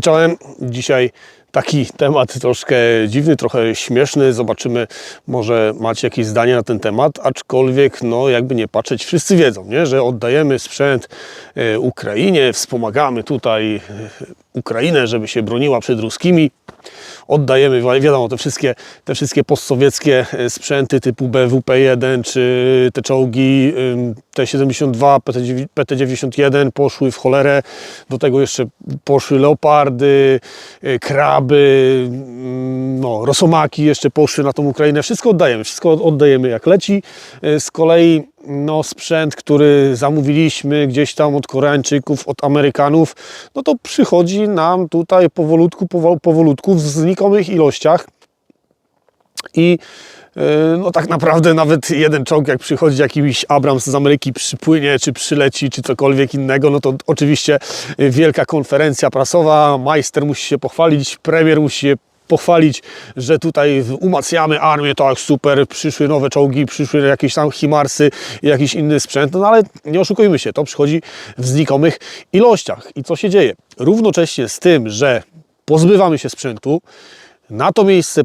Czołem. Dzisiaj taki temat troszkę dziwny, trochę śmieszny. Zobaczymy, może macie jakieś zdanie na ten temat, aczkolwiek, no jakby nie patrzeć, wszyscy wiedzą, nie? że oddajemy sprzęt e, Ukrainie, wspomagamy tutaj e, Ukrainę, żeby się broniła przed ruskimi. Oddajemy, wi- wiadomo, te wszystkie, te wszystkie postsowieckie e, sprzęty typu BWP-1 czy te czołgi ym, T-72, PT-9 PT-91 poszły w cholerę. Do tego jeszcze poszły leopardy, e, kraby, no, rosomaki jeszcze poszły na tą Ukrainę. Wszystko oddajemy, wszystko oddajemy jak leci. E, Z kolei no, sprzęt, który zamówiliśmy gdzieś tam od Koreańczyków, od Amerykanów, no to przychodzi nam tutaj powolutku, powo- powolutku w znikomych ilościach. I yy, no tak naprawdę nawet jeden czołg, jak przychodzi jakiś Abrams z Ameryki, przypłynie, czy przyleci, czy cokolwiek innego, no to oczywiście wielka konferencja prasowa, majster musi się pochwalić, premier musi się pochwalić, że tutaj umacniamy armię, tak super, przyszły nowe czołgi, przyszły jakieś tam Himarsy jakiś inny sprzęt, no ale nie oszukujmy się, to przychodzi w znikomych ilościach. I co się dzieje? Równocześnie z tym, że pozbywamy się sprzętu, na to miejsce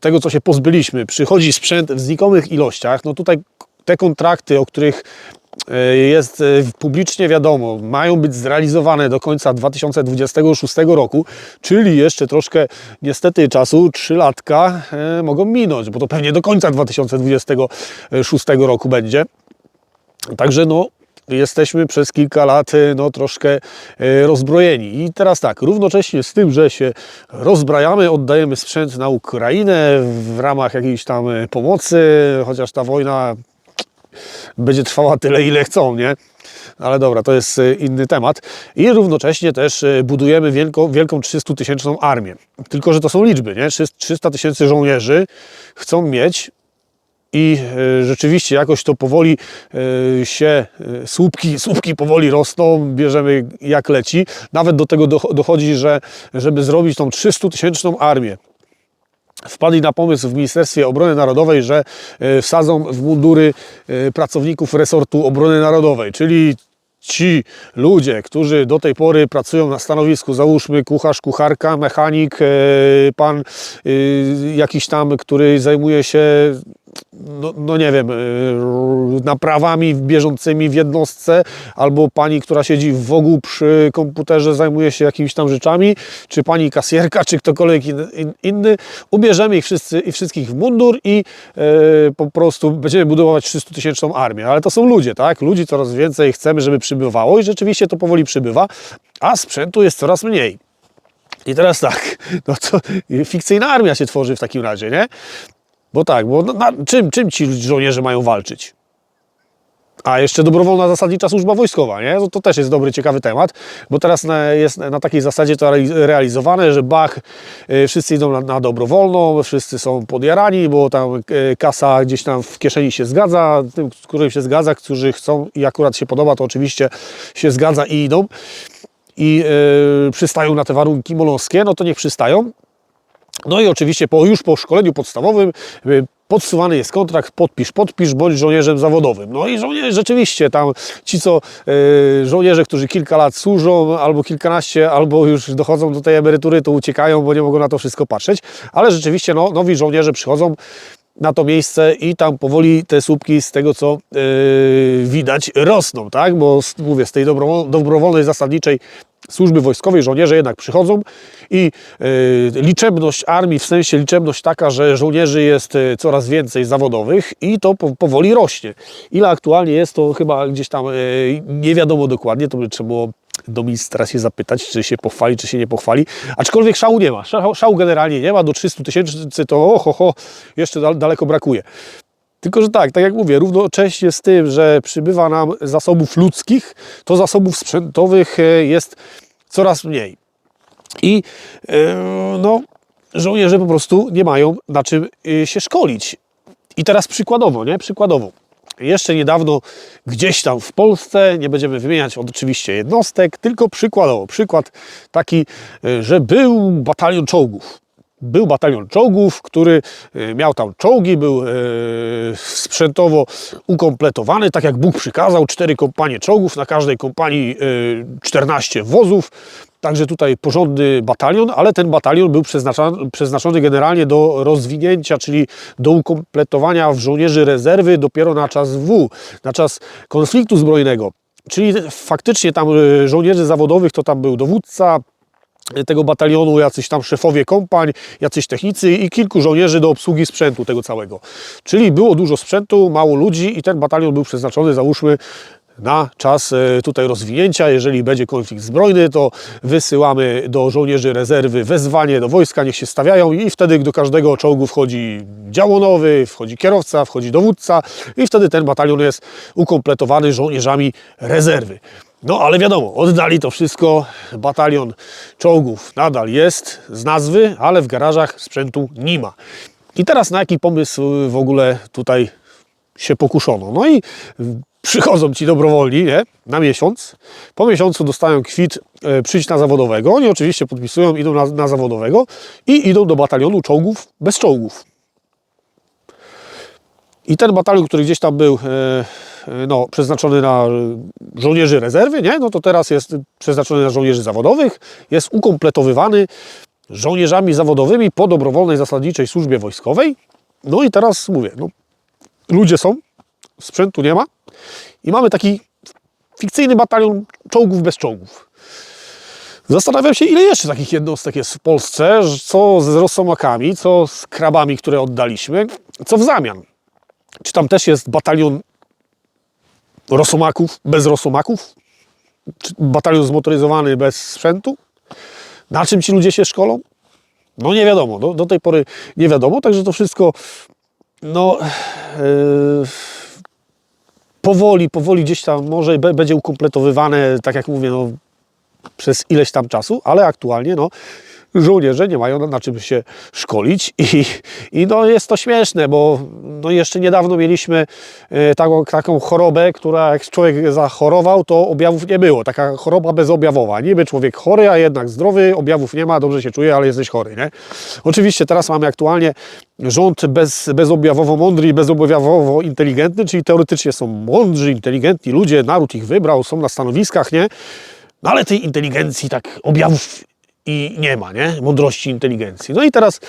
tego, co się pozbyliśmy, przychodzi sprzęt w znikomych ilościach. No tutaj te kontrakty, o których jest e, publicznie wiadomo, mają być zrealizowane do końca 2026 roku, czyli jeszcze troszkę niestety czasu, 3 latka e, mogą minąć, bo to pewnie do końca 2026 roku będzie. Także no, jesteśmy przez kilka lat e, no, troszkę e, rozbrojeni. I teraz tak, równocześnie z tym, że się rozbrajamy, oddajemy sprzęt na Ukrainę w ramach jakiejś tam e, pomocy, chociaż ta wojna będzie trwała tyle, ile chcą, nie? Ale dobra, to jest e, inny temat. I równocześnie też e, budujemy wielką, wielką 300-tysięczną armię. Tylko, że to są liczby, nie? 300 tysięcy żołnierzy chcą mieć i e, rzeczywiście jakoś to powoli się, słupki, słupki powoli rosną, bierzemy jak leci. Nawet do tego doch- dochodzi, że żeby zrobić tą 300-tysięczną armię, wpadli na pomysł w Ministerstwie Obrony Narodowej, że e, wsadzą w mundury e, pracowników resortu obrony narodowej, czyli ci ludzie, którzy do tej pory pracują na stanowisku, załóżmy kucharz, kucharka, mechanik, e, pan jakiś tam, który zajmuje się no, no nie wiem, yy, naprawami bieżącymi w jednostce, albo pani, która siedzi w wogu przy komputerze, zajmuje się jakimiś tam rzeczami, czy pani kasjerka, czy ktokolwiek in, in, inny, ubierzemy ich wszyscy i wszystkich w mundur i yy, po prostu będziemy budować 300-tysięczną armię. Ale to są ludzie, tak? Ludzi coraz więcej chcemy, żeby przybywało i rzeczywiście to powoli przybywa, a sprzętu jest coraz mniej. I teraz tak, no to fikcyjna armia się tworzy w takim razie, nie? Bo tak, bo na, na, czym, czym ci żołnierze mają walczyć? A jeszcze dobrowolna zasadnicza służba wojskowa, nie? To, też jest dobry, ciekawy temat, bo teraz na, jest na takiej zasadzie to reali- realizowane, że bach, y, wszyscy idą na, na dobrowolną, wszyscy są podjarani, bo tam y, kasa gdzieś tam w kieszeni się zgadza, tym, którym się zgadza, którzy chcą i akurat się podoba, to oczywiście się zgadza i idą i y, przystają na te warunki molowskie, no to niech przystają. No i oczywiście po, już po szkoleniu podstawowym y, podsuwany jest kontrakt, podpisz, podpisz, bądź żołnierzem zawodowym. No i żołnierze rzeczywiście tam ci, co y, żołnierze, którzy kilka lat służą, albo kilkanaście, albo już dochodzą do tej emerytury, to uciekają, bo nie mogą na to wszystko patrzeć. Ale rzeczywiście no, nowi żołnierze przychodzą na to miejsce i tam powoli te słupki z tego co yy, widać rosną, tak? Bo mówię, z tej dobrowol- dobrowolnej zasadniczej służby wojskowej żołnierze jednak przychodzą i yy, liczebność armii, w sensie liczebność taka, że żołnierzy jest yy, coraz więcej zawodowych i to po, powoli rośnie. Ile aktualnie jest, to chyba gdzieś tam yy, nie wiadomo dokładnie, to by trzeba było do ministra się zapytać, czy się pochwali, czy się nie pochwali. Aczkolwiek szału nie ma. Szału, szału generalnie nie ma. Do 300 tysięcy to oho, ho, jeszcze dal, daleko brakuje. Tylko, że tak, tak jak mówię, równocześnie z tym, że przybywa nam zasobów ludzkich, to zasobów sprzętowych jest coraz mniej. I e, no, żołnierze po prostu nie mają na czym e, się szkolić. I teraz przykładowo, nie? Przykładowo. Jeszcze niedawno gdzieś tam w Polsce, nie będziemy wymieniać oczywiście jednostek, tylko przykładowo. Przykład taki, e, że był batalion czołgów. Był batalion czołgów, który e, miał tam czołgi, był e, sprzętowo ukompletowany, tak jak Bóg przykazał, cztery kompanie czołgów, na każdej kompanii e, 14 wozów. Także tutaj porządny batalion, ale ten batalion był przeznaczony, przeznaczony generalnie do rozwinięcia, czyli do ukompletowania w żołnierzy rezerwy dopiero na czas W, na czas konfliktu zbrojnego. Czyli faktycznie tam y, żołnierzy zawodowych to tam był dowódca, tego batalionu, jacyś tam szefowie kompań, jacyś technicy i kilku żołnierzy do obsługi sprzętu tego całego. Czyli było dużo sprzętu, mało ludzi i ten batalion był przeznaczony, załóżmy, na czas e, tutaj rozwinięcia. Jeżeli będzie konflikt zbrojny, to wysyłamy do żołnierzy rezerwy wezwanie do wojska, niech się stawiają i wtedy do każdego czołgu wchodzi działonowy, wchodzi kierowca, wchodzi dowódca i wtedy ten batalion jest ukompletowany żołnierzami rezerwy. No ale wiadomo, oddali to wszystko. Batalion czołgów nadal jest z nazwy, ale w garażach sprzętu nie ma. I teraz na jaki pomysł w ogóle tutaj się pokuszono? No i przychodzą ci dobrowolni nie? na miesiąc. Po miesiącu dostają kwit e, przyjść na zawodowego. Oni oczywiście podpisują, idą na, na zawodowego i idą do batalionu czołgów bez czołgów. I ten batalion, który gdzieś tam był e, e, no, przeznaczony na żołnierzy rezerwy, nie? no to teraz jest przeznaczony na żołnierzy zawodowych, jest ukompletowywany żołnierzami zawodowymi po dobrowolnej zasadniczej służbie wojskowej. No i teraz mówię, no, ludzie są, sprzętu nie ma i mamy taki fikcyjny batalion czołgów bez czołgów. Zastanawiam się, ile jeszcze takich jednostek jest w Polsce, co z rosomakami, co z krabami, które oddaliśmy, co w zamian. Czy tam też jest batalion rosomaków bez rosomaków? Czy batalion zmotoryzowany bez sprzętu? Na czym ci ludzie się szkolą? No nie wiadomo, do, do tej pory nie wiadomo, także to wszystko no yy, powoli, powoli gdzieś tam może będzie ukompletowywane, tak jak mówię, no, przez ileś tam czasu, ale aktualnie no, żołnierze nie mają na, czym się szkolić i, i no, jest to śmieszne, bo no, jeszcze niedawno mieliśmy e, taką, taką chorobę, która jak człowiek zachorował, to objawów nie było. Taka choroba bezobjawowa. Niby człowiek chory, a jednak zdrowy, objawów nie ma, dobrze się czuje, ale jesteś chory. Nie? Oczywiście teraz mamy aktualnie rząd bez, bezobjawowo mądry i bezobjawowo inteligentny, czyli teoretycznie są mądrzy, inteligentni ludzie, naród ich wybrał, są na stanowiskach, nie? No ale tej inteligencji, tak objawów i nie ma, nie? Mądrości, inteligencji. No i teraz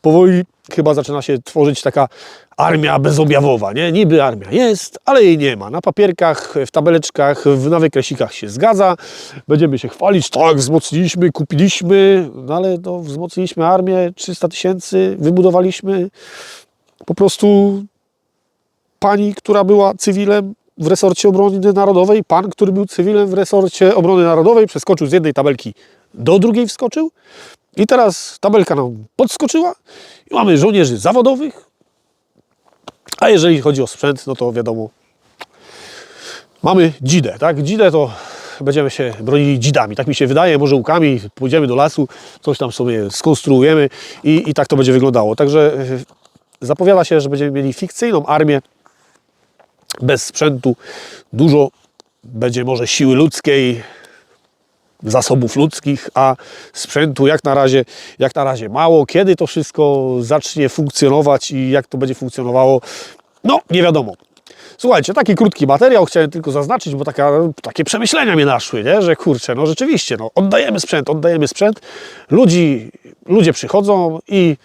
powoli chyba zaczyna się tworzyć taka armia bezobjawowa, nie? Niby armia jest, ale jej nie ma. Na papierkach, w tabeleczkach, w na wykresikach się zgadza. Będziemy się chwalić, tak, wzmocniliśmy, kupiliśmy, no ale to wzmocniliśmy armię, 300 tysięcy, wybudowaliśmy. Po prostu pani, która była cywilem w resorcie obrony narodowej, pan, który był cywilem w resorcie obrony narodowej, przeskoczył z jednej tabelki do drugiej wskoczył. I teraz tabelka nam podskoczyła. I mamy żołnierzy zawodowych, a jeżeli chodzi o sprzęt, no to wiadomo, mamy dzidę, tak? Dzidę to będziemy się bronili dzidami, tak mi się wydaje, może łukami, pójdziemy do lasu, coś tam sobie skonstruujemy i, i tak to będzie wyglądało. Także e, zapowiada się, że będziemy mieli fikcyjną armię, bez sprzętu, dużo będzie może siły ludzkiej, zasobów ludzkich, a sprzętu jak na razie, jak na razie mało. Kiedy to wszystko zacznie funkcjonować i jak to będzie funkcjonowało, no nie wiadomo. Słuchajcie, taki krótki materiał chciałem tylko zaznaczyć, bo taka, takie przemyślenia mnie naszły, nie? że kurczę, no rzeczywiście, no, oddajemy sprzęt, oddajemy sprzęt, ludzi, ludzie przychodzą i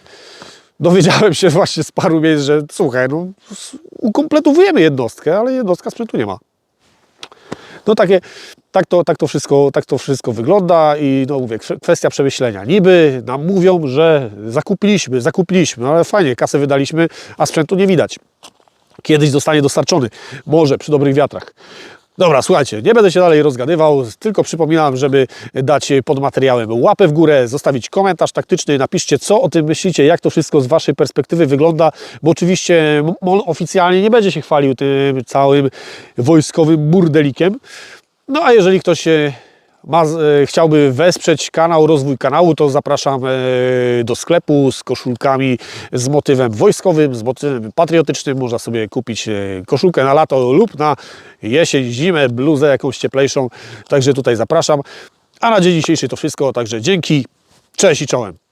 dowiedziałem się właśnie z paru miejsc, że słuchaj, no, ukompletowujemy jednostkę, ale jednostka sprzętu nie ma. No takie, tak to, tak, to wszystko, tak to wszystko wygląda i no mówię, kwestia przemyślenia. Niby nam mówią, że zakupiliśmy, zakupiliśmy, no ale fajnie, kasę wydaliśmy, a sprzętu nie widać. Kiedyś zostanie dostarczony, może przy dobrych wiatrach. Dobra, słuchajcie, nie będę się dalej rozgadywał, tylko przypominam, żeby dać pod materiałem łapę w górę, zostawić komentarz taktyczny, napiszcie co o tym myślicie, jak to wszystko z Waszej perspektywy wygląda, bo oczywiście MOL oficjalnie nie będzie się chwalił tym całym wojskowym burdelikiem. No a jeżeli ktoś ma, e, chciałby wesprzeć kanał, rozwój kanału, to zapraszam e, do sklepu z koszulkami z motywem wojskowym, z motywem patriotycznym. Można sobie kupić e, koszulkę na lato lub na jesień, zimę, bluzę jakąś cieplejszą. Także tutaj zapraszam. A na dzień dzisiejszy to wszystko. Także dzięki, cześć i czołem.